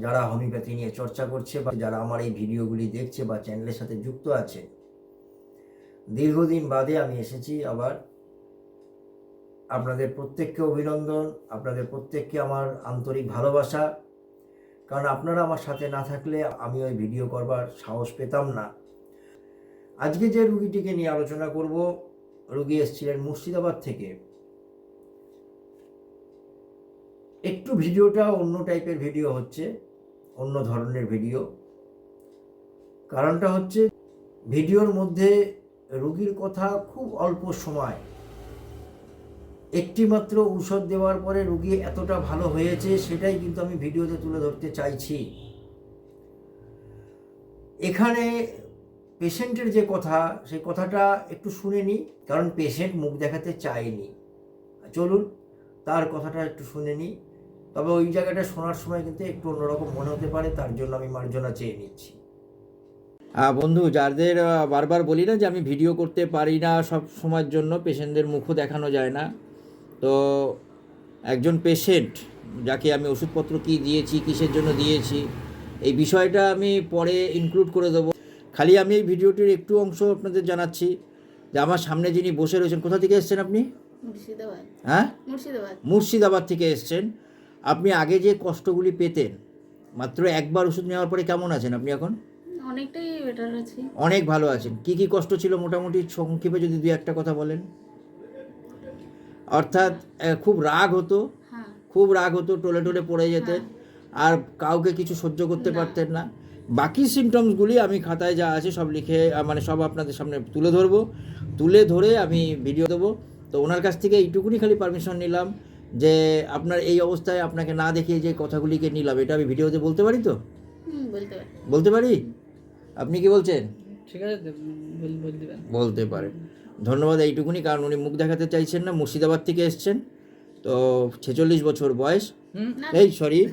যারা হোমিওপ্যাথি নিয়ে চর্চা করছে বা যারা আমার এই ভিডিওগুলি দেখছে বা চ্যানেলের সাথে যুক্ত আছে, দীর্ঘদিন বাদে আমি এসেছি আবার। আপনাদের প্রত্যেককে অভিনন্দন, আপনাদের প্রত্যেককে আমার আন্তরিক ভালোবাসা। কারণ আপনারা আমার সাথে না থাকলে আমি ওই ভিডিও করবার সাহস পেতাম না। আজকে যে রুগীটিকে নিয়ে আলোচনা করব, রুগী এসেছিলেন মুর্শিদাবাদ থেকে। একটু ভিডিওটা অন্য টাইপের ভিডিও হচ্ছে, অন্য ধরনের ভিডিও। কারণটা হচ্ছে, ভিডিওর মধ্যে রুগীর কথা খুব অল্প সময়। একটি মাত্র ঔষধ দেওয়ার পরে রুগী এতটা ভালো হয়েছে, সেটাই কিন্তু আমি ভিডিওতে তুলে ধরতে চাইছি। এখানে পেশেন্টের যে কথা, সেই কথাটা একটু শুনে নিই, কারণ পেশেন্ট মুখ দেখাতে চায়নি। চলুন, তার কথাটা একটু শুনে নিই। তবে ওই জায়গাটা শোনার সময় কিন্তু একটু অন্যরকম মনে হতে পারে তার জন্য আমি মার্জনা চেয়ে নিচ্ছি। বন্ধু যাদের বারবার বলি না যে আমি ভিডিও করতে পারি না সব সময়ের জন্য পেশেন্টদের মুখও দেখানো যায় না। তো একজন পেশেন্ট যাকে আমি ওষুধপত্র কি দিয়েছি কিসের জন্য দিয়েছি এই বিষয়টা আমি পরে ইনক্লুড করে দেবো। খালি আমি এই ভিডিওটির একটু অংশ আপনাদের জানাচ্ছি যে আমার সামনে যিনি বসে রয়েছেন কোথা থেকে এসেছেন আপনি? মুর্শিদাবাদ। হ্যাঁ? মুর্শিদাবাদ। মুর্শিদাবাদ থেকে এসেছেন। আপনি আগে যে কষ্টগুলি পেতেন মাত্র একবার ওষুধ নেওয়ার পরে কেমন আছেন আপনি এখন? অনেকটাই বেটার আছি। অনেক ভালো আছেন। কি কি কষ্ট ছিল মোটামুটি? সংক্ষেপে যদি দুই একটা কথা বলেন। অর্থাৎ খুব রাগ হতো। হ্যাঁ। খুব রাগ হতো টোলে টোলে পড়ে যেতেন আর কাউকে কিছু সহ্য করতে পারতেন না। বাকি সিমটমসগুলি আমি খাতায় যা আছে সব লিখে মানে সব আপনাদের সামনে তুলে ধরবো। তুলে ধরে আমি ভিডিও দেবো। তো ওনার কাছ থেকে এইটুকুনি খালি পারমিশন নিলাম। যে আপনার এই অবস্থায় আপনাকে না দেখিয়ে যে কথাগুলিকে নিলাম এটা আমি ভিডিওতে বলতে পারি তো? বলতে পারি। আপনি কি বলছেন? ঠিক আছে বলতে পারেন ধন্যবাদ এইটুকুনি কারণ উনি মুখ দেখাতে চাইছেন না মুর্শিদাবাদ থেকে এসছেন। তো ছেচল্লিশ বছর বয়স। হুম? এই সরি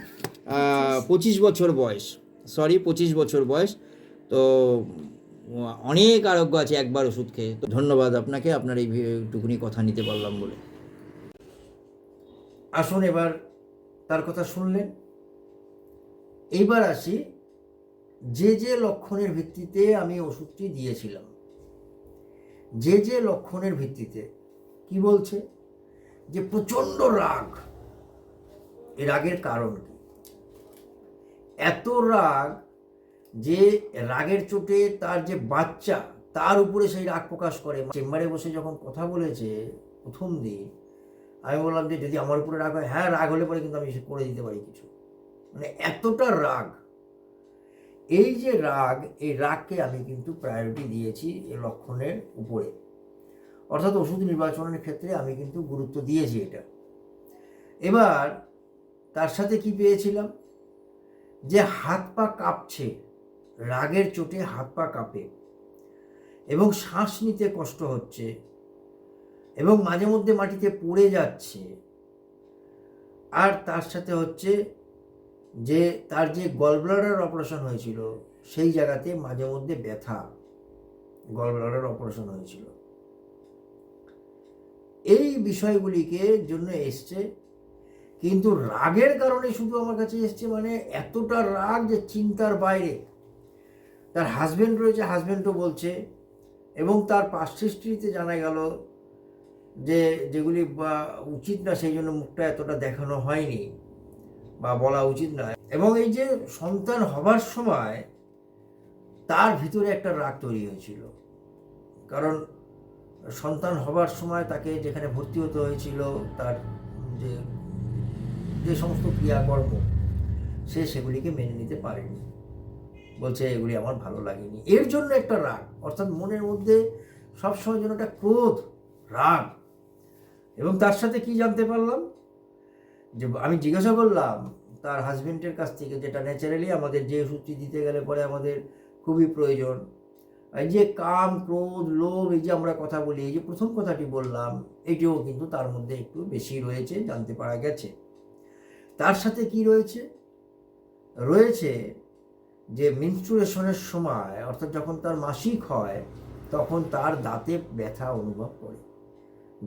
পঁচিশ বছর বয়স। সরি পঁচিশ বছর বয়স। তো অনেক আরোগ্য আছে একবার ওষুধ খেয়ে। তো ধন্যবাদ আপনাকে আপনার এই টুকুনি কথা নিতে পারলাম বলে। আসুন এবার তার কথা শুনলেন। এইবার আসি যে যে লক্ষণের ভিত্তিতে আমি ওষুধটি দিয়েছিলাম। যে যে লক্ষণের ভিত্তিতে কি বলছে? যে প্রচণ্ড রাগ। এই রাগের কারণ কি? এত রাগ যে রাগের চোটে তার যে বাচ্চা, তার উপরে সেই রাগ প্রকাশ করে। চেম্বারে বসে যখন কথা বলেছে প্রথম দিন আমি বললাম যে যদি আমার উপরে রাগ হয় হ্যাঁ রাগ হলে পরে কিন্তু আমি সে করে দিতে পারি কিছু। মানে এতটা রাগ। এই যে রাগ, এই রাগকে আমি কিন্তু প্রায়োরিটি দিয়েছি এই লক্ষণের উপরে। অর্থাৎ ওষুধ নির্বাচনের ক্ষেত্রে আমি কিন্তু গুরুত্ব দিয়েছি এটা। এবার তার সাথে কি পেয়েছিলাম? যে হাত পা কাঁপছে, রাগের চোটে হাত পা কাঁপে এবং শ্বাস নিতে কষ্ট হচ্ছে এবং মাঝে মধ্যে মাটিতে পড়ে যাচ্ছে। আর তার সাথে হচ্ছে যে, তার যে গলব্লাডার অপারেশন হয়েছিল, সেই জায়গাতে মাঝে মধ্যে ব্যথা গলব্লাডার অপারেশন হয়েছিল। এই বিষয়গুলিকে জন্য এসছে, কিন্তু রাগের কারণে শুধু আমার কাছে এসছে মানে এতটা রাগ যে চিন্তার বাইরে। তার হাজবেন্ড রয়েছে হাজবেন্ডও বলছে, এবং তার পার্শ্বিষ্টিতে জানা গেল যে যেগুলি বা উচিত না, সেই জন্য মুখটা এতটা দেখানো হয়নি বা বলা উচিত নয়। এবং এই যে সন্তান হবার সময় তার ভিতরে একটা রাগ তৈরি হয়েছিল। কারণ সন্তান হবার সময় তাকে যেখানে ভর্তি হতে হয়েছিল, তার যে যে সমস্ত ক্রিয়াকর্ম, সে সেগুলিকে মেনে নিতে পারেনি। বলছে, এগুলি আমার ভালো লাগেনি। এর জন্য একটা রাগ, অর্থাৎ মনের মধ্যে সবসময় যেন একটা ক্রোধ রাগ। এবং তার সাথে কি জানতে পারলাম? যে আমি জিজ্ঞাসা করলাম, তার হাজবেন্ডের কাছ থেকে যেটা ন্যাচারালি আমাদের যে ওষুধটি দিতে গেলে পরে আমাদের খুবই প্রয়োজন। এই যে কাম, ক্রোধ, লোভ, এই যে আমরা কথা বলি, এই যে প্রথম কথাটি বললাম, এটিও কিন্তু তার মধ্যে একটু বেশি রয়েছে, জানতে পারা গেছে। তার সাথে কি রয়েছে? রয়েছে যে মিনস্ট্রুয়েশনের সময়, অর্থাৎ যখন তার মাসিক হয়, তখন তার দাঁতে ব্যথা অনুভব করে।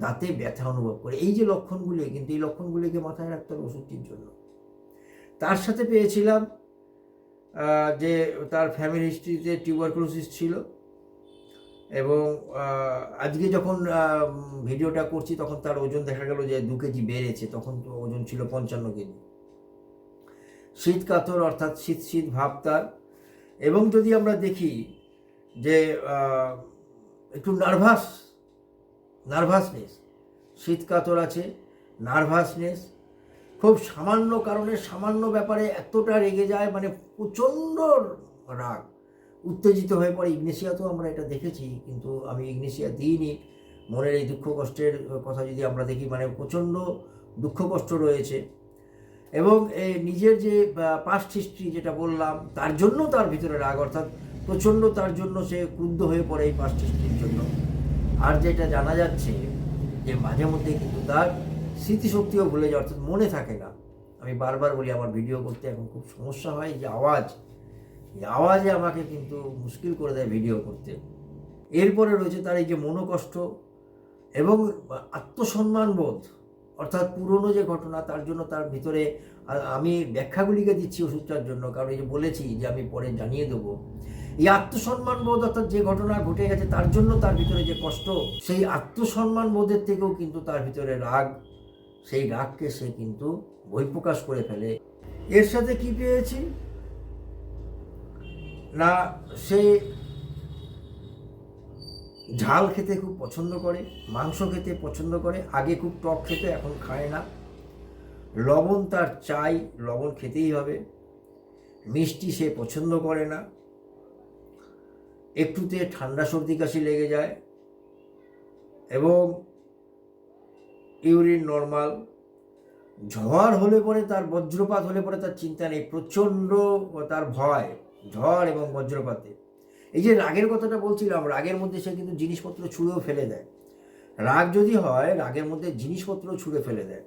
দাঁতে ব্যথা অনুভব করে। এই যে লক্ষণগুলি, কিন্তু এই লক্ষণগুলিকে মাথায় রাখতে হবে ওষুধটির জন্য। তার সাথে পেয়েছিলাম যে তার ফ্যামিলি হিস্ট্রিতে টিউবারকুলোসিস ছিল এবং আজকে যখন ভিডিওটা করছি তখন তার ওজন দেখা গেল যে দু কেজি বেড়েছে, তখন তো ওজন ছিল পঞ্চান্ন কেজি। শীত কাতর অর্থাৎ শীত শীত ভাব তার। এবং যদি আমরা দেখি যে একটু নার্ভাস নার্ভাসনেস শীত কাতর আছে, নার্ভাসনেস, খুব সামান্য কারণে, সামান্য ব্যাপারে এতটা রেগে যায় মানে প্রচণ্ড রাগ, উত্তেজিত হয়ে পড়ে। ইগনেশিয়াতেও আমরা এটা দেখেছি, কিন্তু আমি ইগনেশিয়া দিইনি। মনের এই দুঃখ কষ্টের কথা যদি আমরা দেখি মানে প্রচণ্ড দুঃখ কষ্ট রয়েছে। এবং এই নিজের যে পাস্ট হিস্ট্রি যেটা বললাম, তার জন্য তার ভিতরে রাগ, অর্থাৎ প্রচণ্ড তার জন্য সে ক্রুদ্ধ হয়ে পড়ে এই পাস্ট হিস্ট্রির জন্য। আর যেটা জানা যাচ্ছে যে মাঝে মধ্যে কিন্তু তার স্মৃতিশক্তিও ভুলে যায় অর্থাৎ মনে থাকে না। আমি বারবার বলি, আমার ভিডিও করতে এখন খুব সমস্যা হয় যে আওয়াজ, এই আওয়াজে আমাকে কিন্তু মুশকিল করে দেয় ভিডিও করতে। এরপরে রয়েছে তার এই যে মনোকষ্ট এবং আত্মসম্মান বোধ, অর্থাৎ পুরনো যে ঘটনা, তার জন্য তার ভিতরে আমি ব্যাখ্যাগুলিকে দিচ্ছি ওষুধটার জন্য, কারণ এই যে বলেছি যে আমি পরে জানিয়ে দেবো। এই আত্মসম্মান বোধ অর্থাৎ যে ঘটনা ঘটে গেছে, তার জন্য তার ভিতরে যে কষ্ট, সেই আত্মসম্মান বোধের থেকেও কিন্তু তার ভিতরে রাগ, সেই রাগকে সে কিন্তু বহিঃপ্রকাশ করে ফেলে। এর সাথে কি পেয়েছি? না, সে ঝাল খেতে খুব পছন্দ করে, মাংস খেতে পছন্দ করে, আগে খুব টক খেতে, এখন খায় না। লবণ তার চাই, লবণ খেতেই হবে। মিষ্টি সে পছন্দ করে না। একটুতে ঠান্ডা সর্দি কাশি লেগে যায় এবং ইউরিন নর্মাল, ঝড় হলে পরে তার বজ্রপাত হলে পরে তার চিন্তা নেই, প্রচণ্ড তার ভয়, ঝড় এবং বজ্রপাতে। এই যে রাগের কথাটা বলছিলাম, রাগের মধ্যে সে কিন্তু জিনিসপত্র ছুঁড়েও ফেলে দেয়। রাগ যদি হয়, রাগের মধ্যে জিনিসপত্র ছুঁড়ে ফেলে দেয়।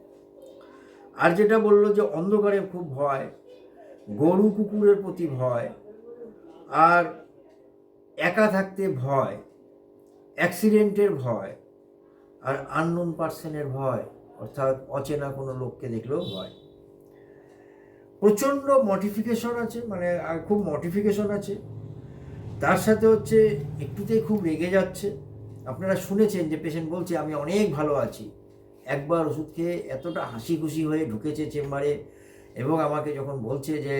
আর যেটা বলল যে অন্ধকারে খুব ভয়, গরু কুকুরের প্রতি ভয়, আর একা থাকতে ভয় অ্যাক্সিডেন্টের ভয় আর আননোন পার্সনের ভয়, অর্থাৎ অচেনা কোনো লোককে দেখলেও ভয়। প্রচণ্ড মডিফিকেশন আছে মানে খুব মডিফিকেশন আছে। তার সাথে হচ্ছে একটুতেই খুব রেগে যাচ্ছে। আপনারা শুনেছেন যে পেশেন্ট বলছে, আমি অনেক ভালো আছি। একবার ওষুধ খেয়ে এতটা হাসি খুশি হয়ে ঢুকেছে চেম্বারে এবং আমাকে যখন বলছে যে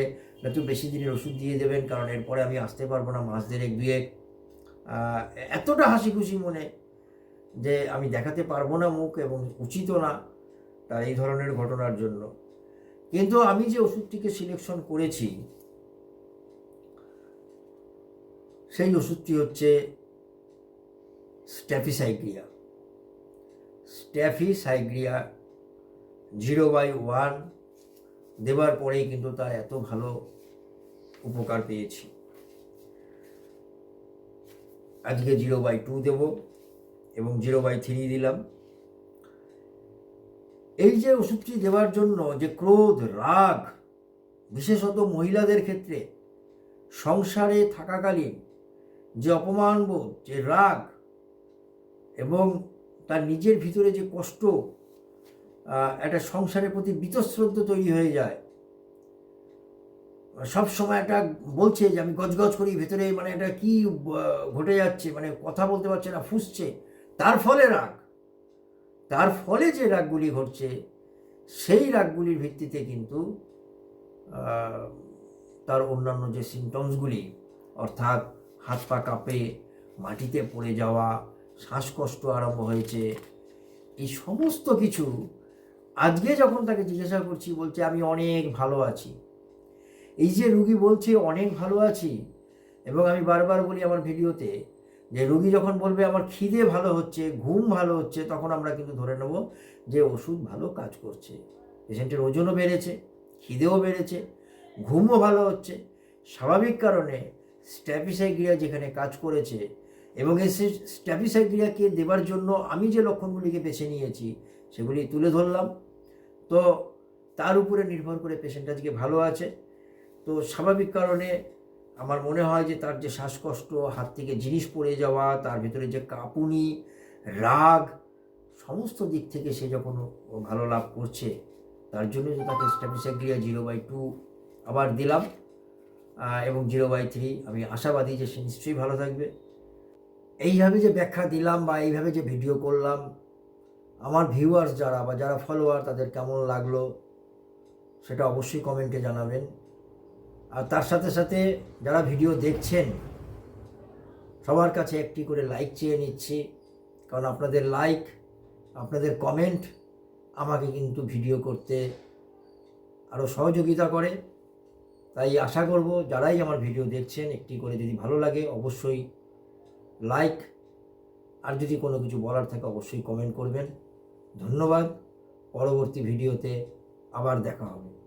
একটু বেশি দিনের ওষুধ দিয়ে দেবেন, কারণ এরপরে আমি আসতে পারব না, মাস দেড়েক দুয়েক। এতটা হাসি খুশি মনে যে, আমি দেখাতে পারব না মুখ এবং উচিতও না তার এই ধরনের ঘটনার জন্য। কিন্তু আমি যে ওষুধটিকে সিলেকশন করেছি, সেই ওষুধটি হচ্ছে Staphysagria Staphysagria zero by one দেবার পরেই কিন্তু তার এত ভালো উপকার পেয়েছি। আজকে জিরো বাই টু দেব এবং জিরো বাই থ্রি দিলাম। এই যে ওষুধটি দেওয়ার জন্য যে ক্রোধ, রাগ, বিশেষত মহিলাদের ক্ষেত্রে সংসারে থাকাকালীন যে অপমানবোধ, যে রাগ এবং তার নিজের ভিতরে যে কষ্ট একটা সংসারের প্রতি বীতশ্রদ্ধ তৈরি হয়ে যায়। সব সময় একটা বলছে যে, আমি গজগজ করি, ভেতরে মানে একটা কি ঘটে যাচ্ছে মানে কথা বলতে পারছে না, ফুসছে। তার ফলে রাগ। তার ফলে যে রাগগুলি ঘটছে, সেই রাগগুলির ভিত্তিতে কিন্তু তার অন্যান্য যে সিমটমসগুলি অর্থাৎ হাত পা কাঁপে, মাটিতে পড়ে যাওয়া, শ্বাসকষ্ট আরম্ভ হয়েছে, এই সমস্ত কিছু আজকে যখন তাকে জিজ্ঞাসা করছি, বলছে, আমি অনেক ভালো আছি। এই যে রুগী বলছে, অনেক ভালো আছি। এবং আমি বারবার বলি আমার ভিডিওতে যে, রুগী যখন বলবে, আমার খিদে ভালো হচ্ছে, ঘুম ভালো হচ্ছে, তখন আমরা কিন্তু ধরে নেব যে, ওষুধ ভালো কাজ করছে। পেশেন্টের ওজনও বেড়েছে, খিদেও বেড়েছে, ঘুমও ভালো হচ্ছে। স্বাভাবিক কারণে স্ট্যাপিসাইক্রিয়া যেখানে কাজ করেছে এবং এই স্ট্যাপিসাইক্রিয়াকে দেবার জন্য আমি যে লক্ষণগুলিকে বেছে নিয়েছি, সেগুলি তুলে ধরলাম। তো তার উপরে নির্ভর করে পেশেন্ট আজকে ভালো আছে। তো স্বাভাবিক কারণে আমার মনে হয় যে তার যে শ্বাসকষ্ট, হাত থেকে জিনিস পড়ে যাওয়া, তার ভিতরে যে কাঁপুনি, রাগ, সমস্ত দিক থেকে সে যখন ভালো লাভ করছে, তার জন্য যে তাকে স্ট্যাপিসাগ্রিয়া জিরো বাই টু আবার দিলাম এবং জিরো বাই থ্রি আমি আশাবাদী যে সে নিশ্চয়ই ভালো থাকবে। এইভাবে যে ব্যাখ্যা দিলাম বা এইভাবে যে ভিডিও করলাম আমার ভিউয়ার্স যারা বা যারা ফলোয়ার তাদের কেমন লাগল সেটা অবশ্যই কমেন্টে জানাবেন। আর তার সাথে সাথে যারা ভিডিও দেখছেন, সবার কাছে একটি করে লাইক চেয়ে নিচ্ছি। কারণ আপনাদের লাইক আপনাদের কমেন্ট আমাকে কিন্তু ভিডিও করতে আরও সহযোগিতা করে। তাই আশা করব যারাই আমার ভিডিও দেখছেন, একটি করে যদি ভালো লাগে, অবশ্যই লাইক আর যদি কোনো কিছু বলার থাকে, অবশ্যই কমেন্ট করবেন। ধন্যবাদ। পরবর্তী ভিডিওতে আবার দেখা হবে।